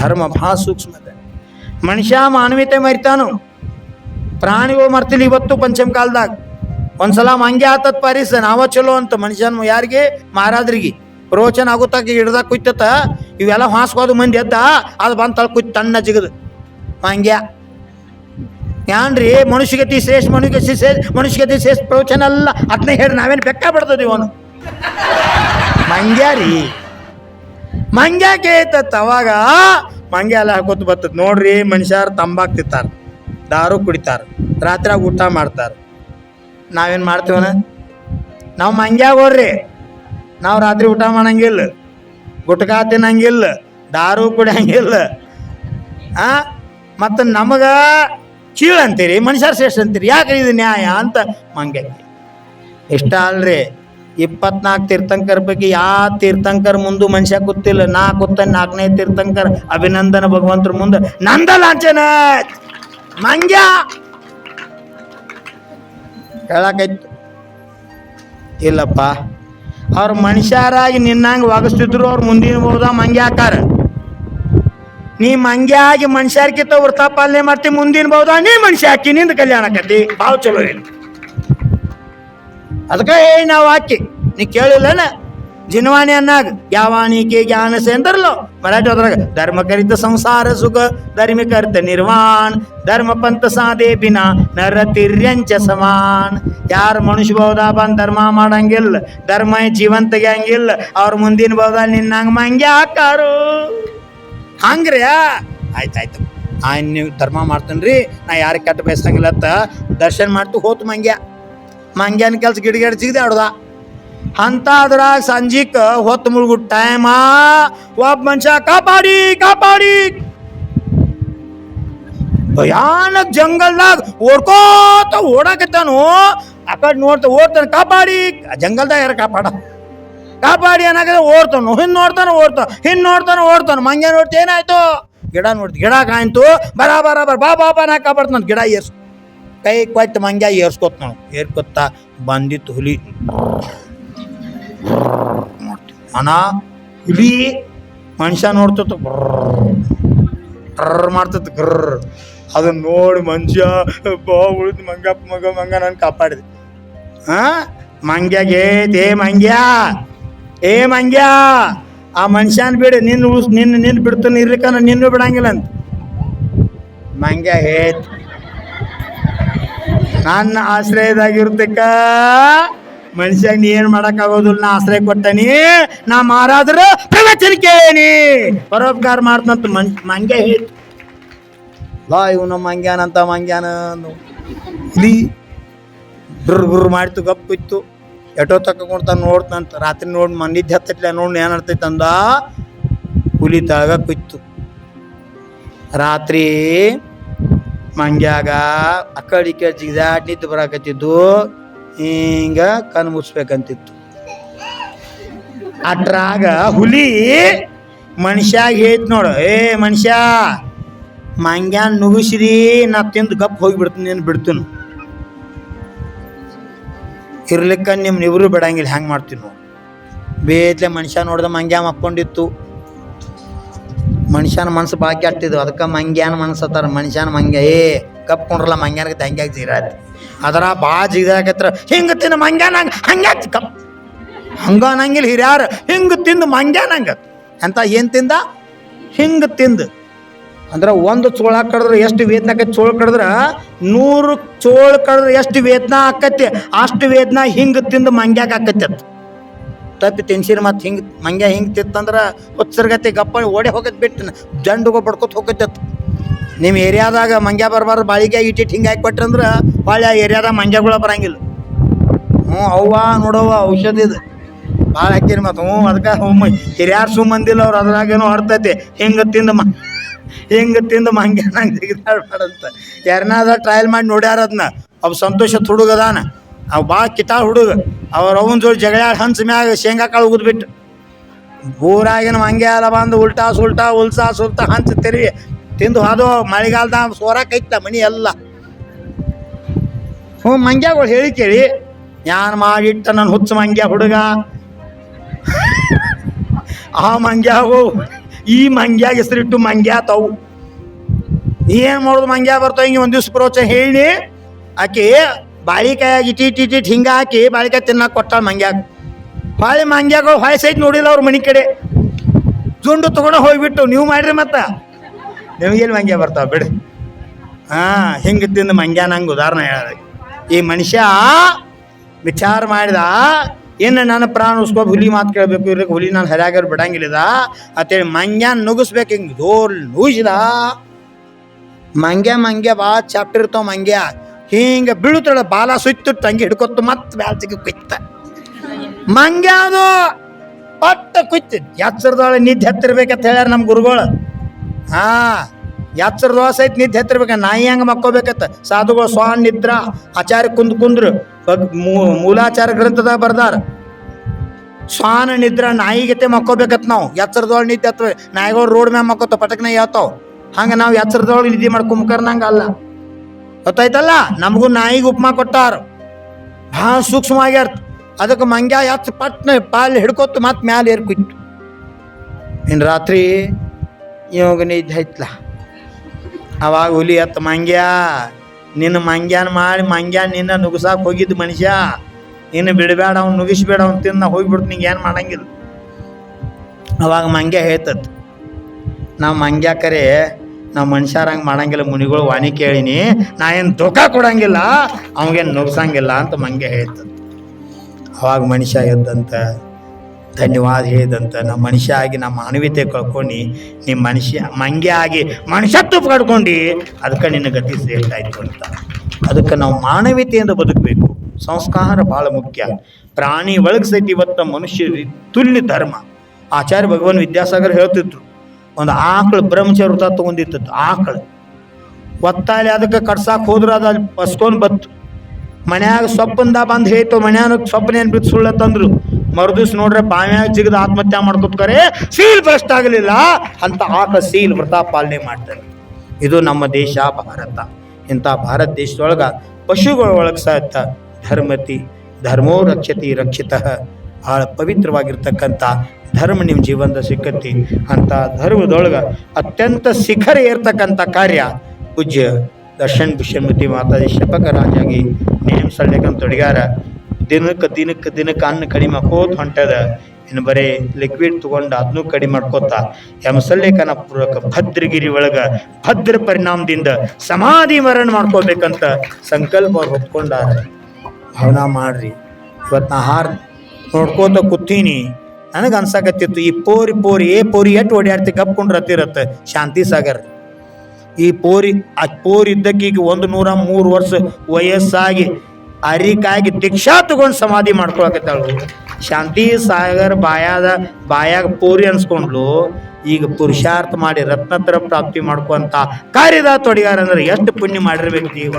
ಧರ್ಮ ಬಹಳ ಸೂಕ್ಷ್ಮ ಅದ ಮನುಷ್ಯ ಮಾನವೀಯತೆ ಮರಿತಾನು. ಪ್ರಾಣಿಗಳು ಮರ್ತಿಲ್ಲ ಇವತ್ತು ಪಂಚಮ ಕಾಲದಾಗ. ಒಂದ್ಸಲ ಮಂಗೆ ಆತತ್ ಪಾರಿಸ, ನಾವ ಚಲೋ ಅಂತ ಮನುಷ್ಯನ ಯಾರಿಗೆ? ಮಹಾರಾಜರಿಗೆ ಪ್ರವಚನ ಆಗುತ್ತಾಗ, ಹಿಡ್ದಾಗ ಕುಯ್ತತ, ಇವೆಲ್ಲ ಹಾಸ್ಕೋದು ಮಂದಿ ಎದ್ದ, ಅದು ಬಂದು ಕುಯ್ತು ತಣ್ಣ ಜಿಗದು. ಮಂಗ್ಯ. ಯಾನ್ರಿ? ಮನುಷ್ಯಗತಿ ಶ್ರೇಷ್ಠ ಮನುಷ್ಯಗತಿ ಶ್ರೇಷ್ಠ ಮನುಷ್ಯಗತಿ ಶ್ರೇಷ್ಠ ಪ್ರವಚನ ಅಲ್ಲ ಅದನ್ನೇ ಹೇಳಿ ನಾವೇನು ಬೆಕ್ಕ ಬಿಡ್ತದೆ ಇವನು? ಮಂಗ್ಯ ರೀ ಐತತ್ ಅವಾಗ ಮಂಗ್ಯ ಎಲ್ಲ ಹಾಕೋತ ಬರ್ತದ. ನೋಡ್ರಿ ಮನುಷ್ಯರು ತಂಬಾಕ್ ತಿಂತಾರ, ದಾರು ಕುಡಿತಾರ, ರಾತ್ರಿಯಾಗ ಊಟ ಮಾಡ್ತಾರ. ನಾವೇನು ಮಾಡ್ತೀವನ? ನಾವು ಮಂಗ್ಯಾಗೋರ್ರಿ ನಾವು ರಾತ್ರಿ ಊಟ ಮಾಡಂಗಿಲ್ಲ, ಗುಟ್ಕಾ ತಿನ್ನಂಗಿಲ್ಲ, ದಾರು ಕುಡಿಯಂಗಿಲ್ಲ. ಆ? ಮತ್ತು ನಮಗ ಕೀಳಂತೀರಿ ಮನುಷ್ಯರು ಶ್ರೇಷ್ಠ ಅಂತೀರಿ ಯಾಕೆ ಇದು ನ್ಯಾಯ ಅಂತ ಮಂಗ್ಯಾಕಿ ಇಷ್ಟ ಅಲ್ರಿ. ಇಪ್ಪತ್ನಾಲ್ಕು ತೀರ್ಥಂಕರ ಬಗ್ಗೆ ಯಾವ ತೀರ್ಥಂಕರ್ ಮುಂದೆ ಮನುಷ್ಯ ಗೊತ್ತಿಲ್ಲ. ನಾ ಗೊತ್ತ ನಾಲ್ಕನೇ ತೀರ್ಥಂಕರ್ ಅಭಿನಂದನ ಭಗವಂತರ ಮುಂದೆ. ನಂದ ಲಾಂಛನ! ಮಂಗ್ಯ! ಹೇಳಕೈತು ಇಲ್ಲಪ್ಪ. ಅವ್ರ ಮನುಷ್ಯರಾಗಿ ನಿನ್ನಂಗೆ ಒಗಸ್ತಿದ್ರು ಅವ್ರು ಮುಂದಿನ ಹೋದ ಮಂಗ್ಯ ಹಾಕಾರ ನೀ ಮಂಗ್ಯ ಆಗಿ ಮನುಷ್ಯರ್ಕಿಂತ ವೃತ್ತ ಪಾಲನೆ ಮಾಡ್ತಿ, ಮುಂದಿನ ಬಹುದ ನೀ ಮನುಷ್ಯ ಹಾಕಿ ನಿಂದ ಕಲ್ಯಾಣ ಕತಿ ಭಾಳ ಚಲೋ ಇಲ್ಲ ಅದಕ್ಕೆ ನಾವು ಹಾಕಿ. ನೀ ಕೇಳಿಲ್ಲನ? ಜಿನವಾಣಿ ಅನ್ನಾಗ ಯಾವಾಣಿಕೆ ಜ್ಞಾನ ಸೇಂದ್ರಲ್ಲೋ ಮರಾಠಿ ಅದ್ರಾಗ, ಧರ್ಮ ಕರಿತ ಸಂಸಾರ ಸುಖ, ಧರ್ಮಿ ಕರ್ತ ನಿರ್ವಾಣ, ಧರ್ಮ ಪಂಥ ಸಾಧೆ ಬಿನ, ನರ ತಿರ್ಯಂಚ ಸಮಾನ್. ಯಾರು ಮನುಷ್ಯ ಬಹುದ ಬಂದ್ ಧರ್ಮ ಮಾಡಂಗಿಲ್ಲ, ಧರ್ಮ ಜೀವಂತಗ್ಯಾಂಗಿಲ್ಲ ಅವ್ರ ಮುಂದಿನ ಬಹುದ ನಿನ್ನಂಗ ಮಂಗ್ಯ ಹಾಕಾರು ಹಂಗ್ರಿ ಆಯ್ತಾಯ್ತು ನಾ ನೀವು ಧರ್ಮ ಮಾಡ್ತೇನೆ ರೀ ನಾ ಯಾರಿಗೆ ಕೆಟ್ಟ ಬಯಸಂಗಿಲ್ಲ ದರ್ಶನ ಮಾಡ್ತು ಹೋತು ಮಂಗ್ಯ. ಮಂಗ್ಯನ ಕೆಲ್ಸ ಗಿಡ ಸಿಗದೆ ಆಡ್ದ. ಅಂತ ಅದ್ರಾಗ ಸಂಜಿಕ್ ಹೊತ್ತು ಮುಳುಗು ಟೈಮ ಒಬ್ಬ ಮನುಷ್ಯ ಕಾಪಾಡಿ ಕಾಪಾಡಿ. ಭಯಾನಕ್ ಜಂಗಲ್ದಾಗ ಓಡ್ಕೋತ ಓಡಾಕತ್ತಾನು, ಆ ಕಡೆ ನೋಡ್ತಾ ಓಡ್ತಾನ, ಕಾಪಾಡಿ. ಜಂಗಲ್ದಾಗ ಯಾರ ಕಾಪಾಡ? ಕಾಪಾಡಿ ಏನಾಗಿದೆ ಓಡ್ತಾನು ಹಿಂದ್ ನೋಡ್ತಾನೆ, ಓಡ್ತಾನ, ಹಿಂದ್ ನೋಡ್ತಾನೆ, ಓಡ್ತಾನ. ಮಂಗ್ಯ ನೋಡ್ತಿ ಏನಾಯ್ತು? ಗಿಡ ನೋಡ್ತಿ, ಗಿಡ ಕಾಯ್ತು ಬರ ಬರ ಬರ ಬಾ ಬಾ ಬಾ, ನಾ ಕಾಪಾಡ್ತಾನ ಗಿಡ ಏರ್ಸ್ ಕೈ ಕೊಟ್ಟು ಮಂಗ್ಯ ಏರ್ಸ್ಕೊತ ಏರ್ಕೊತ್ತ ಬಂದಿತ್ತು ಹುಲಿ ಅಣ್ಣ, ಹುಲಿ ಮನುಷ್ಯ ನೋಡ್ತತ್ ಟ್ರರ್ ಮಾಡ್ತತ್ ಗ್ರರ್. ಅದನ್ನ ನೋಡಿ ಮನುಷ್ಯ, ಬಾ ಉಳಿದು ಮಂಗಪ್ಪ ಮಗ ಮಂಗ ನಾನು ಕಾಪಾಡಿದೆ. ಹಾ ಮಂಗ್ಯಾಗೆ ದೇ ಮಂಗ್ಯ, ಏ ಮಂಗ್ಯ, ಆ ಮನುಷ್ಯನ ಬಿಡು ನಿನ್ನ ಉಳಿಸ್ ನಿನ್ನ ನಿನ್ನ ಬಿಡ್ತಾನೆ ಇರ್ಲಿಕ್ಕ ನಿನ್ನೂ ಬಿಡಂಗಿಲ್ಲ ಅಂತ. ಮಂಗ್ಯ ಹೇತ್ ನನ್ನ ಆಶ್ರಯದಾಗಿರ್ತಕ್ಕ ಮನುಷ್ಯಾಗ ನೀ ಏನು ಮಾಡೋಕ್ಕಾಗೋದಿಲ್ಲ ನಾ ಆಶ್ರಯ ಕೊಟ್ಟನಿ, ನಾ ಮಾರಾದ್ರ ಪ್ರವಚನ ಕೇಳೇನಿ. ಪರೋಪಕಾರ ಮಾಡ್ತಂತ ಮನ್ ಹೇಳಿ. ಲಾ ಇವನು ಮಂಗ್ಯಾನ ಅಂದು. ಇಲ್ಲಿ ಗುರು ಗುರು ಮಾಡ್ತು ಗಪ್ಪು ಇತ್ತು ಎಟೋ ತಕೊಂಡ್ತಾನ ನೋಡ್ತಂತ, ರಾತ್ರಿ ನೋಡಿ ಮನಿದ್ದೆ ಹತ್ತಟ್ಲೆ ನೋಡಿ ಏನಾಡ್ತೈತೆ ಅಂದ. ಹುಲಿ ತಳಗ ಕುಯ್ತು. ರಾತ್ರಿ ಮಂಗ್ಯಾಗ ಅಕ್ಕಳಿ ಕಡೆ ಜಿಗ್ದಾಟ್ ನಿದ್ದು ಬರಾಕತ್ತಿದ್ದು, ಹಿಂಗ ಕಣ್ಣು ಮುಚ್ಬೇಕಂತಿತ್ತು. ಅಟ್ರಾಗ ಹುಲಿ ಮನುಷ್ಯಾಗ ಹೇಳ್ ನೋಡು, ಏ ಮನುಷ್ಯ, ಮಂಗ್ಯಾನ್ ನುಗಿಸಿರಿ ನಾ ತಿಂದು ಗಪ್ ಹೋಗಿಬಿಡ್ತೀನಿ, ನೀನು ಬಿಡ್ತೀನಿ. ಇರ್ಲಿಕ್ಕ ನಿಮ್ಮ ಇಬ್ರು ಬಿಡಂಗಿಲ್ಲ ಹೆಂಗೆ ಮಾಡ್ತೀವಿ ನಾವು ಬೇತ್ಲೆ ಮನುಷ್ಯ ನೋಡ್ದ ಮಂಗ್ಯ ಮಕ್ಕೊಂಡಿತ್ತು ಮನುಷ್ಯನ ಮನಸ್ಸು ಬಾಕಿ ಆಗ್ತಿದ್ವು. ಅದಕ್ಕೆ ಮಂಗ್ಯಾನ ಮನಸ್ಸು ಅತ್ತಾರ ಮನುಷ್ಯನ ಮಂಗ್ಯ, ಏ ಮಂಗ್ಯಾನಕ್ಕೆ ಹಂಗ್ಯಾಗ ಜೀರಾತಿ. ಅದರ ಬಾ ಜಿಗಾಕತ್ರ ಹಿಂಗೆ ತಿಂದು ಮಂಗ್ಯಾನಂಗ ಹಂಗ್ಯಾಕ್ ಕಪ್. ಹಂಗ ಅನ್ನಂಗಿಲ್ಲ ಹಿರಿಯಾರು. ಹಿಂಗೆ ತಿಂದು ಮಂಗ್ಯಾನಂಗ ಅಂತ ಏನು ತಿಂದ? ಹಿಂಗೆ ತಿಂದು. ಅಂದ್ರೆ ಒಂದು ಚೋಳ ಕಡಿದ್ರೆ ಎಷ್ಟು ವೇತನ ಆಕೈತಿ? ಚೋಳ ಕಡಿದ್ರೆ ನೂರು ಚೋಳ ಕಡಿದ್ರೆ ಎಷ್ಟು ವೇತನ ಆಕತಿ? ಅಷ್ಟು ವೇತನ ಹಿಂಗೆ ತಿಂದು ಮಂಗ್ಯಾಕ ಆಕತಿ ಅದು ತಪ್ಪಿ ತಿನ್ಸಿರಿ ಮತ್ತು ಹಿಂಗೆ, ಮಂಗ್ಯ ಹಿಂಗೆ ತಿತ್ತಂದ್ರೆ ಹುಚ್ಚರ್ಗತಿ ಗಪ್ಪ ಓಡಿ ಹೋಗತ್ ಬಿಟ್ಟು ಜಂಡುಗೋ ಬಡ್ಕೊತ ಹೋಗತ್ತೆ ಅದು ನಿಮ್ಮ ಏರಿಯಾದಾಗ ಮಂಗ್ಯ ಬರಬಾರ್ದು, ಬಾಳಿಗೆ ಇಟ್ಟಿಟ್ಟು ಹಿಂಗೆ ಹಾಕಿ ಕೊಟ್ರಂದ್ರೆ ಭಾಳ ಆ ಏರಿಯಾದಾಗ ಮಂಗ್ಯಗಳು ಬರಂಗಿಲ್ಲ. ಹ್ಞೂ, ಅವ್ವ ನೋಡವ್ವ ಔಷಧಿದ ಇದು. ಭಾಳ ಹಾಕಿರಿ ಮತ್ತು, ಹ್ಞೂ ಅದಕ್ಕೆ ಹ್ಞೂ, ಹಿರಿಯಾರು ಸುಮ್ಮಂದಿಲ್ಲ ಅವ್ರು, ಅದ್ರಾಗೇನೋ ಹೊರ್ತೈತಿ ಹಿಂಗೆ ತಿಂದು ಮ ಹಿಂಗೆ ತಿಂದು ಮಂಗ್ಯ ನಂಗೆ ತೆಗೆದಾಡ್ಬಾರ್ದಂತ ಯಾರನ್ನಾದ ಟ್ರಯಲ್ ಮಾಡಿ ನೋಡ್ಯಾರ ಅದನ್ನ ಅವ್ ಸಂತೋಷ ಹುಡುಗದಾನ ಅವ್ ಭಾಳ ಕಿತಾಳ ಹುಡುಗ. ಅವ್ರ ಅವನ ಜೋಡಿ ಜಗಳ ಹಂಚ ಮ್ಯಾಗ ಶೇಂಗಾ ಕಾಳು ಉಗಿದ್ಬಿಟ್ಟು. ಊರಾಗಿನ ಹಂಗೆ ಎಲ್ಲ ಬಂದು ಉಲ್ಟಾ ಸುಲ್ಟಾ ಉಲ್ಸಾ ಸುಲ್ಟಾ ಹಂಚ ತೆರಿ ತಿಂದು ಹೋದು ಮಳೆಗಾಲದಾಗ ಸೋರಾಕೈತ ಮನಿ ಎಲ್ಲ. ಹ್ಞೂ, ಮಂಗ್ಯಾಗಳು ಹೇಳಿ ಕೇಳಿ. ಯಾನ್ ಮಾಡಿಟ್ಟ ನನ್ನ ಹುಚ್ಚ ಮಂಗ್ಯ ಹುಡುಗ? ಆ ಮಂಗ್ಯಾಗು, ಈ ಮಂಗ್ಯಾಗ ಹೆಸರಿಟ್ಟು ಮಂಗ್ಯ ತಾವು. ಏನು ಮಾಡೋದು ಮಂಗ್ಯ ಬರ್ತಾವ ಹಿಂಗೆ ಒಂದು ದಿವ್ಸ ಪ್ರೋಚ ಹೇಳಿ, ಆಕೆ ಬಾಳಿಕಾಯಾಗಿ ಇಟ್ಟಿ ಇಟ್ಟಿ ಇಟಿ ಹಿಂಗೆ ಹಾಕಿ ಬಾಳಿಕಾಯಿ ತಿನ್ನಕ್ಕೆ ಕೊಟ್ಟಾಳ ಮಂಗ್ಯಾಗ. ಹೊಳೆ ಮಂಗ್ಯಾಗ ಹೊಳೆ ಸೈಡ್ ನೋಡಿಲ್ಲ ಅವ್ರ ಮನೆ ಕಡೆ. ಜುಂಡು ತೊಗೊಂಡು ಹೋಗ್ಬಿಟ್ಟು, ನೀವು ಮಾಡಿರಿ ಮತ್ತ. ನಿಮಗೇನು ಮಂಗ್ಯ ಬರ್ತಾವ ಬಿಡಿ. ಹಾಂ, ಹಿಂಗೆ ತಿಂದು ಮಂಗ್ಯ ನಂಗೆ ಉದಾಹರಣೆ ಹೇಳ ಈ ಮನುಷ್ಯ ವಿಚಾರ ಮಾಡಿದ ಏನು ನನ್ನ ಪ್ರಾಣ ಉಸ್ಕೋಬೇಕು ಹುಲಿ ಮಾತು ಕೇಳಬೇಕು ಇರ್ಲಿಕ್ಕೆ ಹುಲಿ ನಾನು ಹರ್ಯಾಗರ್ ಬಿಡಂಗಿಲ್ಲದ. ಅಂತೇಳಿ ಮಂಗ್ಯ ನುಗ್ಗಿಸ್ಬೇಕು ಹಿಂಗೆ ಜೋರ್ ನುಗಿಸಿದ. ಮಂಗ್ಯ ಮಂಗ್ಯ ಭಾಳ ಚಾಪ್ಟರ್ ಮಂಗ್ಯ. ಹಿಂಗೆ ಬೀಳುತ್ತಳ ಬಾಲ ಸುತ್ತು ತಂಗಿ ಹಿಡ್ಕೊತ್ತು ಮತ್ತೆ ಬ್ಯಾಲ್ಸಿಗೆ ಕುಯ್ತ. ಮಂಗ್ಯಾದು ಪಟ್ಟ ಕುಯ್ತು. ಎಚ್ಚರದೊಳಗೆ ನಿದ್ದೆ ಹತ್ತಿರ್ಬೇಕಂತ ಹೇಳ್ಯಾರ ನಮ್ಮ ಗುರುಗಳು. ಹಾ ಎಚ್ಚರ ದೋಸೆ ಐತಿ ನಿದ್ದೆ ಹತ್ತಿರ್ಬೇಕ. ನಾಯಿ ಹೆಂಗೆ ಮಕ್ಕೋಬೇಕತ್ತ ಸಾಧುಗಳು ಸ್ವಾನ್ ನಿದ್ರ, ಆಚಾರ್ಯ ಕುಂದ್ ಕುಂದ್ರು. ಮೂಲಾಚಾರ ಗ್ರಂಥದ ಬರ್ದಾರ. ಸ್ವಾನ ನಿದ್ರ ನಾಯಿಗತೆ ಮಕ್ಕೋಬೇಕತ್ ನಾವು. ಎಚ್ಚರದೊಳಗೆ ನಿದ್ದೆ ಹತ್ತಿರ ನಾಯಿಗಳು ರೋಡ್ ಮ್ಯಾಗ ಮಕ್ಕೋತ ಪಟಕ್ನ ಹೇಳ್ತಾವ ಹಂಗೆ ನಾವು ಎಚ್ಚರದೊಳಗೆ ನಿದ್ದೆ ಮಾಡ್ಕೊಂಬಕರ್ನಂಗ ಅಲ್ಲ. ಗೊತ್ತಾಯ್ತಲ್ಲ? ನಮಗೂ ನಾಯಿಗೆ ಉಪ್ಮಾ ಕೊಟ್ಟಾರ. ಭಾಳ ಸೂಕ್ಷ್ಮವಾಗ್ಯಾರ ಅದಕ್ಕೆ ಮಂಗ್ಯ ಯಾತ್ ಪಟ್ನ ಪಾಲ್ ಹಿಡ್ಕೊತು ಮತ್ತೆ ಮ್ಯಾಲೆ ಏರ್ ಇನ್ನು ರಾತ್ರಿ ಇವಾಗ ನಿದ್ದೆ ಐತ್ಲ. ಅವಾಗ ಹುಲಿ ಎತ್ತ, ಮಂಗ್ಯ, ನಿನ್ನ ಮಂಗ್ಯಾನ ಮಾಡಿ, ಮಂಗ್ಯ ನಿನ್ನ ನುಗ್ಸಾಕ್ ಹೋಗಿದ್ದು ಮನುಷ್ಯ. ನಿನ್ನ ಬಿಡಬೇಡ, ಅವ್ನು ನುಗಿಸ್ಬೇಡ, ಅವ್ನು ತಿನ್ನ ಹೋಗ್ಬಿಡ್ತು, ನಿಂಗೆ ಏನು ಮಾಡಂಗಿಲ್ಲ. ಅವಾಗ ಮಂಗ್ಯ ಹೇಳ್ತತ್ ನಾವು ಮಂಗ್ಯ ಕರೆ ನಾವು ಮನುಷ್ಯರ ಹಂಗೆ ಮಾಡಂಗಿಲ್ಲ, ಮುನಿಗಳು ವಾಣಿ ಕೇಳಿನಿ, ನಾ ಏನು ದುಃಖ ಕೊಡಂಗಿಲ್ಲ ಅವಾಗೇನು ನುಗ್ಸಂಗಿಲ್ಲ ಅಂತ ಮಂಗೆ ಹೇಳ್ತಂತ ಅವಾಗ ಮನುಷ್ಯ ಎದ್ದಂತ, ಧನ್ಯವಾದ ಹೇಳಿದಂತ ನಮ್ಮ ಮನುಷ್ಯ ಆಗಿ ನಮ್ಮ ಮಾನವೀಯತೆ ಕಳ್ಕೊಂಡು ನಿಮ್ಮ ಮನುಷ್ಯ, ಮಂಗೆ ಆಗಿ ಮನುಷ್ಯತ್ವ ಕಡ್ಕೊಂಡು ಅದಕ್ಕೆ ನಿನ್ನ ಗತಿ ಸೇರ್ತಾಯಿತ್ತು ಅಂತ. ಅದಕ್ಕೆ ನಾವು ಮಾನವೀಯತೆಯಿಂದ ಬದುಕಬೇಕು. ಸಂಸ್ಕಾರ ಭಾಳ ಮುಖ್ಯ. ಪ್ರಾಣಿ ಒಳಗೆ ಸಹಿತ ಇವತ್ತು ಮನುಷ್ಯ ತುಲ್ಯ ಧರ್ಮ. ಆಚಾರ್ಯ ಭಗವಾನ್ ವಿದ್ಯಾಸಾಗರ್ ಹೇಳ್ತಿದ್ರು ಒಂದು ಆಕಳು ಬ್ರಹ್ಮಚರ್ಯ ವ್ರತ ತಗೊಂಡಿತ್ತು ಆಕಳು. ಒತ್ತಾಳಿ ಅದಕ್ಕೆ ಕಟ್ಸಾಕ್ ಹೋದ್ರೆ ಅದು ಅಲ್ಲಿ ಪಸ್ಕೊಂಡು ಬತ್ತು ಮನ್ಯಾಗ ಸೊಪ್ಪಂದ ಬಂದು ಹೇಯ್ತು ಮನ್ಯಾಗ ಸೊಪ್ಪನೇನು ಬಿತ್ತು ಸುಳ್ಳ ತಂದ್ರು. ಮರುದಿವ್ಸ ನೋಡ್ರೆ ಬಾವ್ಯಾಗ ಜಿಗದ ಆತ್ಮಹತ್ಯೆ ಮಾಡ್ಕೊತ್ಕರೆ, ಸೀಲ್ ಭ್ರಷ್ಟ ಆಗಲಿಲ್ಲ ಅಂತ ಆಕ ಸೀಲ್ ವ್ರತ ಪಾಲನೆ ಮಾಡ್ತಾರೆ ಇದು ನಮ್ಮ ದೇಶ, ಭಾರತ. ಇಂಥ ಭಾರತ ದೇಶದೊಳಗೆ ಪಶುಗಳ ಒಳಗೆ ಸಹಿತ ಧರ್ಮತಿ, ಧರ್ಮೋ ರಕ್ಷತಿ ರಕ್ಷಿತ. ಭಾಳ ಪವಿತ್ರವಾಗಿರ್ತಕ್ಕಂಥ ಧರ್ಮ ನಿಮ್ಮ ಜೀವನದ ಸಿಕ್ಕತ್ತಿ ಅಂತ ಧರ್ಮದೊಳಗೆ ಅತ್ಯಂತ ಶಿಖರ ಏರ್ತಕ್ಕಂಥ ಕಾರ್ಯ ಪೂಜ್ಯ ದರ್ಶನ್ ವಿಶ್ವಮತಿ ಮಾತಾಜಿ ಶಪಕರಾಜಾಗಿ ನೇಮ ಸಲ್ಲೇಕಂತ ತೊಡಗ್ಯಾರ ದಿನಕ್ಕೆ ದಿನಕ್ಕೆ ದಿನಕ್ಕೆ ಅನ್ನ ಕಡಿಮೆ ಆಕೋತ ಹೊಂಟದ. ಇನ್ನು ಬರೀ ಲಿಕ್ವಿಡ್ ತೊಗೊಂಡು ಅದನ್ನೂ ಕಡಿಮೆ ಮಾಡ್ಕೋತ. ಯಮಸಲ್ಲೇಖನ ಪೂರ್ವಕ ಭದ್ರಗಿರಿ ಒಳಗ ಭದ್ರ ಪರಿಣಾಮದಿಂದ ಸಮಾಧಿ ಮರಣ ಮಾಡ್ಕೋಬೇಕಂತ ಸಂಕಲ್ಪ ಹೊತ್ಕೊಂಡಾರ ಭಾವನಾ ಮಾಡ್ರಿ. ಇವತ್ತು ನಾ ಹಾರ್ ನೋಡ್ಕೋತ ಕೂತೀನಿ. ನನಗೆ ಅನ್ಸಾಕತ್ತಿತ್ತು, ಈ ಪೋರಿ ಪೋರಿ, ಏ ಪೋರಿ ಎಟ್ಟು ಓಡಾಡ್ತಿ ಕಪ್ಕೊಂಡ್ರತ್ತಿರತ್ತೆ ಶಾಂತಿ ಸಾಗರ್. ಈ ಪೋರಿ, ಆ ಪೋರಿ ಇದ್ದಕ್ಕೆ ಈಗ ಒಂದು ನೂರ ಮೂರು ವರ್ಷ ವಯಸ್ಸಾಗಿ ಅರಿಕಾಗಿ ದೀಕ್ಷಾ ತಗೊಂಡು ಸಮಾಧಿ ಮಾಡ್ಕೊಳಕತ್ತಾಳು. ಶಾಂತಿ ಸಾಗರ್ ಬಾಯಾದ, ಬಾಯಾಗ ಪೋರಿ ಅನ್ಸ್ಕೊಂಡ್ಲು, ಈಗ ಪುರುಷಾರ್ಥ ಮಾಡಿ ರತ್ನತ್ರ ಪ್ರಾಪ್ತಿ ಮಾಡ್ಕೊಂತ ಕಾರ್ಯದ ತೊಡಗಾರ ಅಂದ್ರೆ ಎಷ್ಟು ಪುಣ್ಯ ಮಾಡಿರ್ಬೇಕು ಜೀವ.